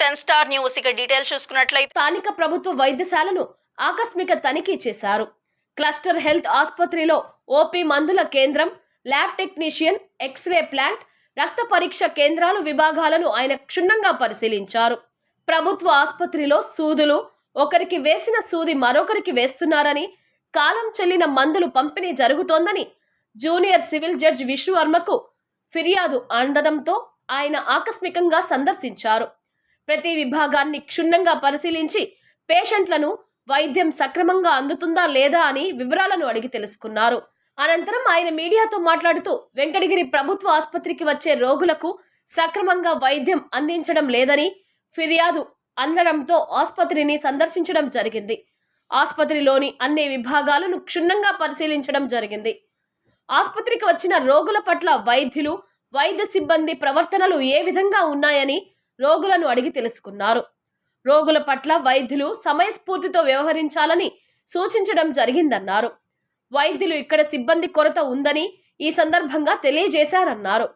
Ten star news. ఇక details చూసుకున్నట్లయితే స్థానిక ప్రభుత్వ వైద్యశాలను ఆకస్మిక తనిఖీ చేశారు. క్లస్టర్ హెల్త్ ఆసుపత్రిలో ఓపీ మందుల కేంద్రం ల్యాబ్ టెక్నీషియన్ ఎక్స్రే ప్లాంట్ రక్త పరీక్ష కేంద్రాలు విభాగాలను ఆయన క్షుణ్ణంగా పరిశీలించారు. ప్రభుత్వ ఆసుపత్రిలో సూదులు ఒకరికి వేసిన సూది మరొకరికి వేస్తున్నారని కాలం చెల్లిన మందులు పంపిణీ జరుగుతోందని జూనియర్ సివిల్ జడ్జ్ విష్ణువర్మకు ఫిర్యాదు అందడంతో ఆయన ఆకస్మికంగా సందర్శించారు. ప్రతి విభాగాన్ని క్షుణ్ణంగా పరిశీలించి పేషెంట్లను వైద్యం సక్రమంగా అందుతుందా లేదా అని వివరాలను అడిగి తెలుసుకున్నారు. అనంతరం ఆయన మీడియాతో మాట్లాడుతూ వెంకటగిరి ప్రభుత్వ ఆసుపత్రికి వచ్చే రోగులకు సక్రమంగా వైద్యం అందించడం లేదని ఫిర్యాదు అందడంతో ఆసుపత్రిని సందర్శించడం జరిగింది. ఆసుపత్రిలోని అన్ని విభాగాలను క్షుణ్ణంగా పరిశీలించడం జరిగింది. ఆసుపత్రికి వచ్చిన రోగుల పట్ల వైద్యులు వైద్య సిబ్బంది ప్రవర్తనలు ఏ విధంగా ఉన్నాయని రోగులను అడిగి తెలుసుకున్నారు. రోగుల పట్ల వైద్యులు సమయస్ఫూర్తితో వ్యవహరించాలని సూచించడం జరిగిందన్నారు. వైద్యులు ఇక్కడ సిబ్బంది కొరత ఉందని ఈ సందర్భంగా తెలియజేశారన్నారు.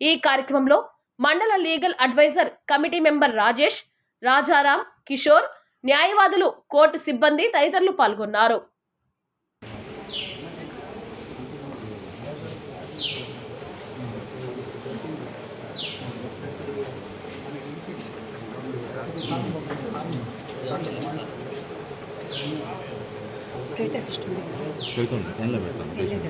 ఈ కార్యక్రమంలో మండల legal advisor committee member Rajesh Rajaram Kishore న్యాయవాదులు కోర్టు సిబ్బంది తదితరులు పాల్గొన్నారు. పెడుతుంది ఫోన్లో పెడతాను పేషెంట్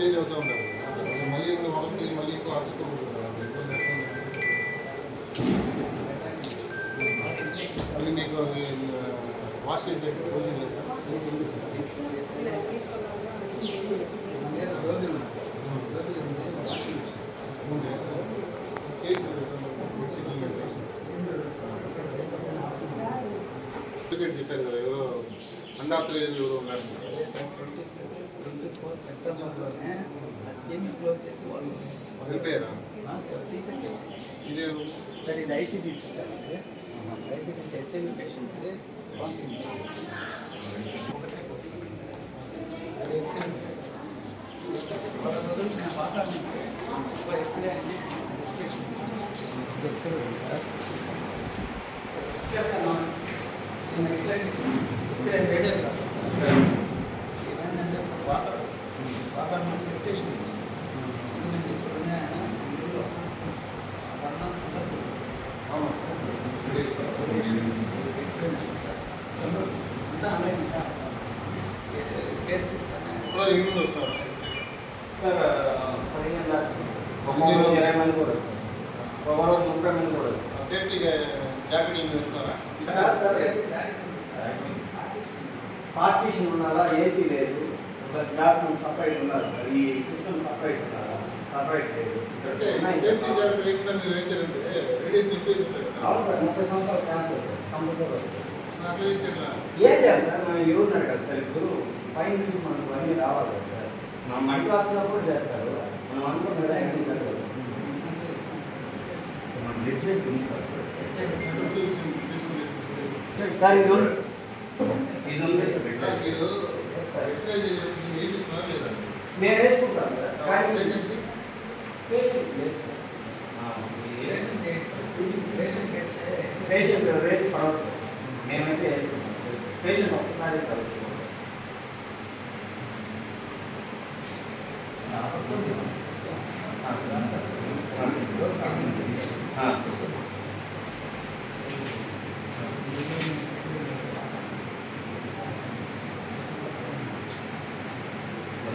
చేంజ్ అవుతూ ఉంటారు మళ్ళీ ఇంకో ఒకటి మళ్ళీ ఇంకో అర్థం మళ్ళీ మీకు వాష్ చేసే రోజు లేదా ముందే. చేసి సర్టిఫికేట్ చెప్పారు కదా ఎవరో అండాత్రేయులు ఎవరో ఉన్నారు సెప్టెంబర్లోనే ఆ స్కీమ్ క్లోజ్ చేసి వాళ్ళు తీసేసారు సార్ ఇది ఐసీడీసీ సార్ ఇది. ఐసీడీసీ హెచ్ఐవి పేషెంట్స్ కౌన్సిలింగ్ అది ఎక్స్రే. రోజులు నేను మాట్లాడుతున్నాను ఒక ఎక్స్రే ఇది x-ray sir. X-ray sir x-ray x-ray radio sir పదిహేను ఒక్కొక్క ఇరవై మంది కూడా ఒక రోజు ముప్పై మంది కూడా సేఫ్టీ వేస్తున్నారా పార్టీషన్ ఉండాలా ఏసీ లేదు ప్లస్ డాక్యుమెంట్ సపరేట్ ఉండాలి సార్ ఈ సిస్టమ్ సపరేట్ ఉండాలా సపరేట్ లేదు జాకెట్ అవును సార్ ముప్పై సంవత్సరాలు క్యాన్సర్ కంపల్సరీ వస్తుంది ఏం చేయాలి సార్ మనం ఎవరున్నారు కదా సార్ ఇప్పుడు. పై నుంచి మనకు అన్నీ రావాలి కదా సార్. మన మట్టి క్లాస్లో కూడా చేస్తారు. మనం అనుకున్న ర్యాంకింగ్ జరగదు. మన సార్? ఇది ఇది మేము వేసుకుంటాం సార్ కానీ పేషెంట్కి పేషెంట్ లేదు సార్. ఆ, ఈ పేషెంట్ పేషెంట్ చేస్తే పేషెంట్ రేస్ పడవచ్చు సార్. మేమైతే వేసుకుంటాం సార్ పేషెంట్ ఒక్కసారి సార్ వచ్చి ఆ. థర్టీ మంత్స్ ఒక్కో పేషెంట్ రెండు ఇంతకుముందు వేరే ఆ, ఇది చేస్తాం. ఒక్కొక్క రోజు సార్ ఇప్పుడు ఫార్టీ ఫార్టీ ఫిఫ్టీ ఎక్కువ వస్తుంది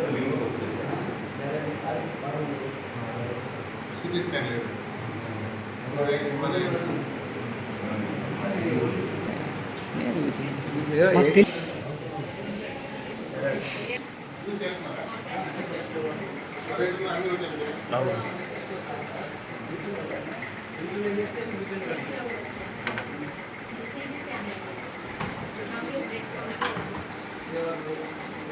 ఇది నేను రాస్తాను. చాలా మోస్ట్లీ ఏ- ఏ కంప్లైంట్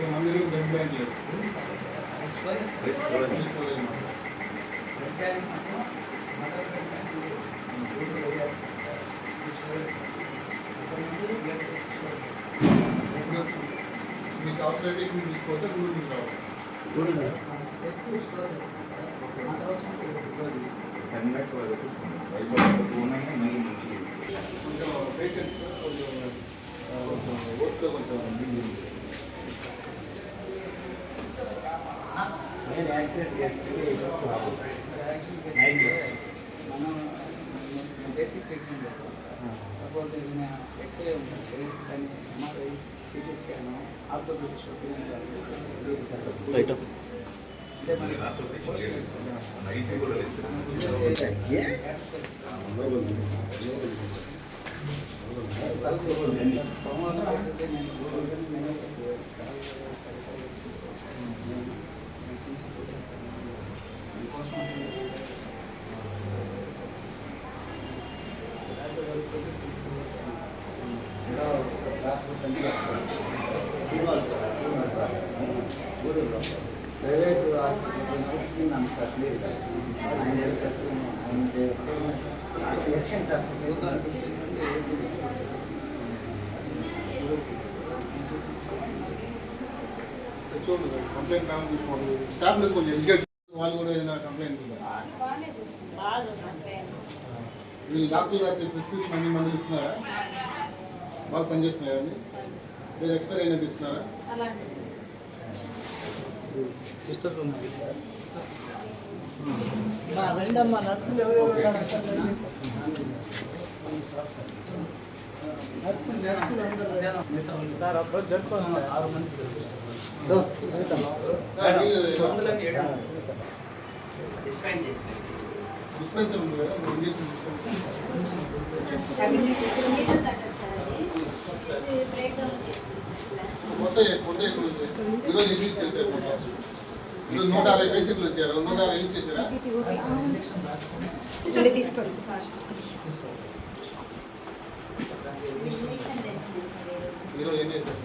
ఇప్పుడు మందిరం బ్లడ్ బ్యాంక్ లేదు. మీకు అవసరమైతే ఇక్కడ తీసుకోవచ్చు గుడి తీసుకురావాలి కొంచెం పేషెంట్ కొంచెం ఆ, కొంచెం ఓట్లో కొంచెం బిజీ ఉంది. నేను యాక్సిడెంట్ చేస్తే నైట్ మనం బేసిక్ ట్రీట్మెంట్ చేస్తాం సపోజ్ ఏదైనా ఎక్స్రే ఉంటుంది దాన్ని MRI CT scan orthopaedic right అంటే మనకి పోస్ట్ సోమవారం అయితే నేను నేను ప్రైవేట్ హాస్పిటల్ స్కిన్ అంత క్లియర్ ఆయన చేస్తారు ఆయన పేషెంట్ చూడండి కంప్లైంట్ కావాలి తీసుకోండి స్టాఫ్ కొంచెం ఎడ్యుకేట్ వాళ్ళు కూడా ఏదైనా కంప్లైంట్ ఉందా వీళ్ళు డాక్టర్ రాసే ప్రిస్క్రిప్షన్ అన్ని మందులు ఇస్తున్నారా బాగా పనిచేస్తున్నాయా అవి మీరు ఎక్స్పైర్ అయినట్టు ఇస్తున్నారా సిస్టర్ ఉంది సార్ రెండమ్మా నర్సులు ఎవరెవరు డిస్పెన్సర్ ఉంది కదా మొత్తం మొత్తం ఎక్కువ ఈరోజు రిలీజ్ చేశారు ఈరోజు నూట అరవై పేషెంట్లు వచ్చారు నూట యాభై యూజ్ చేశారా తీసుకొస్తా. ఈరోజు ఏం చేశారు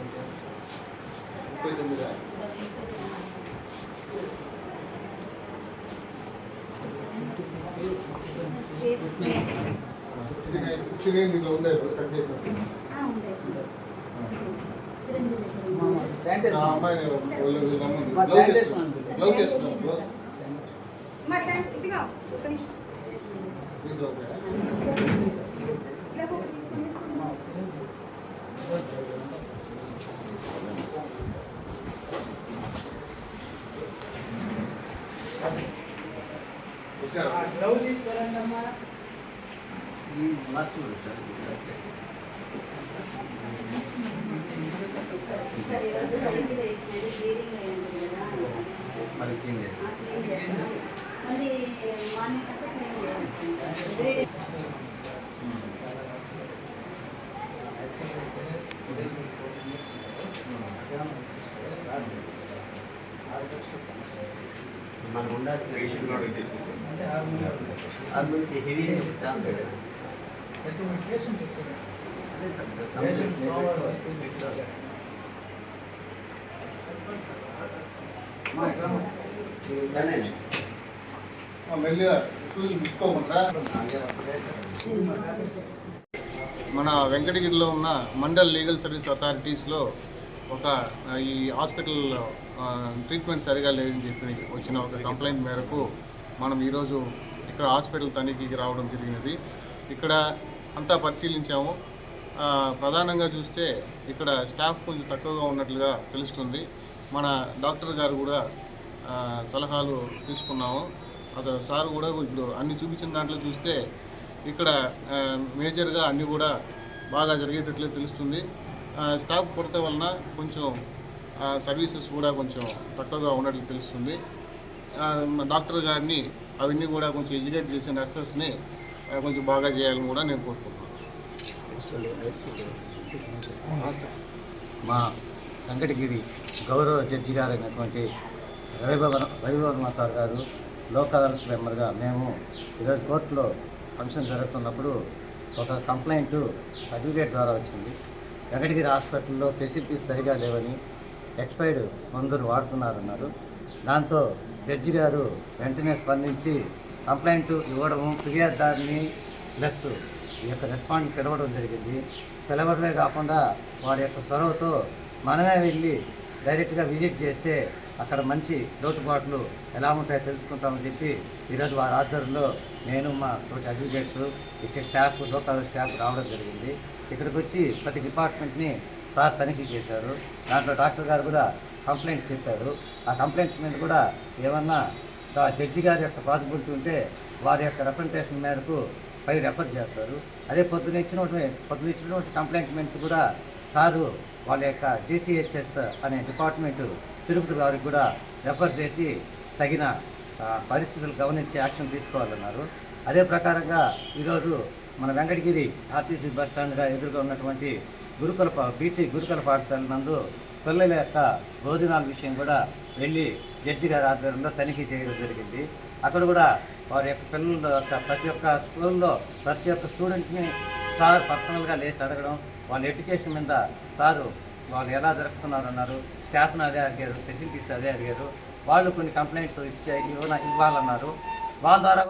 ముప్పై తొమ్మిదా దీంట్లో ఉందా ఇప్పుడు కట్ మా ఇదిగో మరి మార్నింగ్ అంతా క్లీన్ చేస్తాం త్రీ డేస్ మనకు పేషెంట్ కూడా చెప్పేసి అంటే హార్మోన్ హార్మోన్ హెవీ చాలా పేషెంట్స్ ఎక్కువ పేషెంట్ సోమవారం మా ఎక్కడ మెల్లిగా మన వెంకటగిరిలో ఉన్న మండల్ లీగల్ సర్వీస్ అథారిటీస్లో ఒక ఈ హాస్పిటల్ ట్రీట్మెంట్ సరిగా లేదని చెప్పి వచ్చిన ఒక కంప్లైంట్ మేరకు మనం ఈరోజు ఇక్కడ హాస్పిటల్ తనిఖీకి రావడం జరిగినది. ఇక్కడ అంతా పరిశీలించాము. ప్రధానంగా చూస్తే ఇక్కడ స్టాఫ్ కొంచెం తక్కువగా ఉన్నట్లుగా తెలుస్తుంది. మన డాక్టర్ గారు కూడా సలహాలు తీసుకున్నాము. అతను సార్ కూడా ఇప్పుడు అన్ని చూపించిన దాంట్లో చూస్తే ఇక్కడ మేజర్గా అన్నీ కూడా బాగా జరిగేటట్లే తెలుస్తుంది. స్టాఫ్ కొరత వలన కొంచెం సర్వీసెస్ కూడా కొంచెం తక్కువగా ఉన్నట్లు తెలుస్తుంది. మా డాక్టర్ గారిని అవన్నీ కూడా కొంచెం ఎడ్యుకేట్ చేసే నర్సెస్ని కొంచెం బాగా చేయాలని కూడా నేను కోరుకుంటున్నాను. మా వెంకటగిరి గౌరవ జడ్జి గారు అయినటువంటి రవిభవన రవివర్మ సార్ గారు లోక్ అదాలత్ మెంబర్గా మేము ఈరోజు కోర్టులో ఫంక్షన్ జరుగుతున్నప్పుడు ఒక కంప్లైంట్ అడ్వకేట్ ద్వారా వచ్చింది. వెంకటగిరి హాస్పిటల్లో ఫెసిలిటీస్ సరిగా లేవని ఎక్స్పైర్డ్ మందులు వాడుతున్నారన్నారు. దాంతో జడ్జి గారు వెంటనే స్పందించి కంప్లైంట్ ఇవ్వడము ఫిర్యాదుదారుని ప్లస్ ఈ యొక్క రెస్పాండ్ పిలవడం జరిగింది. పిలవడమే కాకుండా వారి యొక్క చొరవతో మనమే వెళ్ళి డైరెక్ట్గా విజిట్ చేస్తే అక్కడ మంచి లోటుపాట్లు ఎలా ఉంటాయో తెలుసుకుంటామని చెప్పి ఈరోజు వారి ఆధ్వర్యంలో నేను మా తోటి అడ్వకేట్స్ ఇక్కడ స్టాఫ్ లోకల్ స్టాఫ్ రావడం జరిగింది. ఇక్కడికి వచ్చి ప్రతి డిపార్ట్మెంట్ని సార్ తనిఖీ చేశారు. దాంట్లో డాక్టర్ గారు కూడా కంప్లైంట్స్ చెప్పారు. ఆ కంప్లైంట్స్ మీద కూడా ఏమన్నా జడ్జి గారి యొక్క పాసిబిలిటీ ఉంటే వారి యొక్క రిప్రజెంటేషన్ మేరకు పై రెఫర్ చేస్తారు. అదే పొద్దున ఇచ్చినటువంటి పొద్దున ఇచ్చినటువంటి కంప్లైంట్ మీద కూడా సారు వాళ్ళ యొక్క డిసిహెచ్ఎస్ అనే డిపార్ట్మెంట్ తిరుపతి గారికి కూడా రెఫర్ చేసి తగిన పరిస్థితులు గమనించి యాక్షన్ తీసుకోవాలన్నారు. అదే ప్రకారంగా ఈరోజు మన వెంకటగిరి ఆర్టీసీ బస్ స్టాండ్గా ఎదురుగా ఉన్నటువంటి గురుకుల పా- బీసీ గురుకుల పాఠశాల నందు పిల్లల యొక్క భోజనాల విషయం కూడా వెళ్ళి జడ్జి గారి ఆధ్వర్యంలో తనిఖీ చేయడం జరిగింది. అక్కడ కూడా వారి యొక్క పిల్లల యొక్క ప్రతి ఒక్క స్కూల్లో ప్రతి ఒక్క స్టూడెంట్ని సార్ పర్సనల్గా లేచి అడగడం వాళ్ళ ఎడ్యుకేషన్ మీద సారు వాళ్ళు ఎలా జరుపుతున్నారు అన్నారు స్టాఫ్ని అదే అడిగారు ఫెసిలిటీస్ అదే అడిగారు వాళ్ళు కొన్ని కంప్లైంట్స్ ఇచ్చే ఇవ్వ ఇవ్వాలన్నారు. వాళ్ళ ద్వారా